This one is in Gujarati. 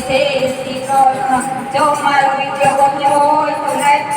જય શ્રી જો મારો વીડિયો ગમ્યો હોય તો લાઈક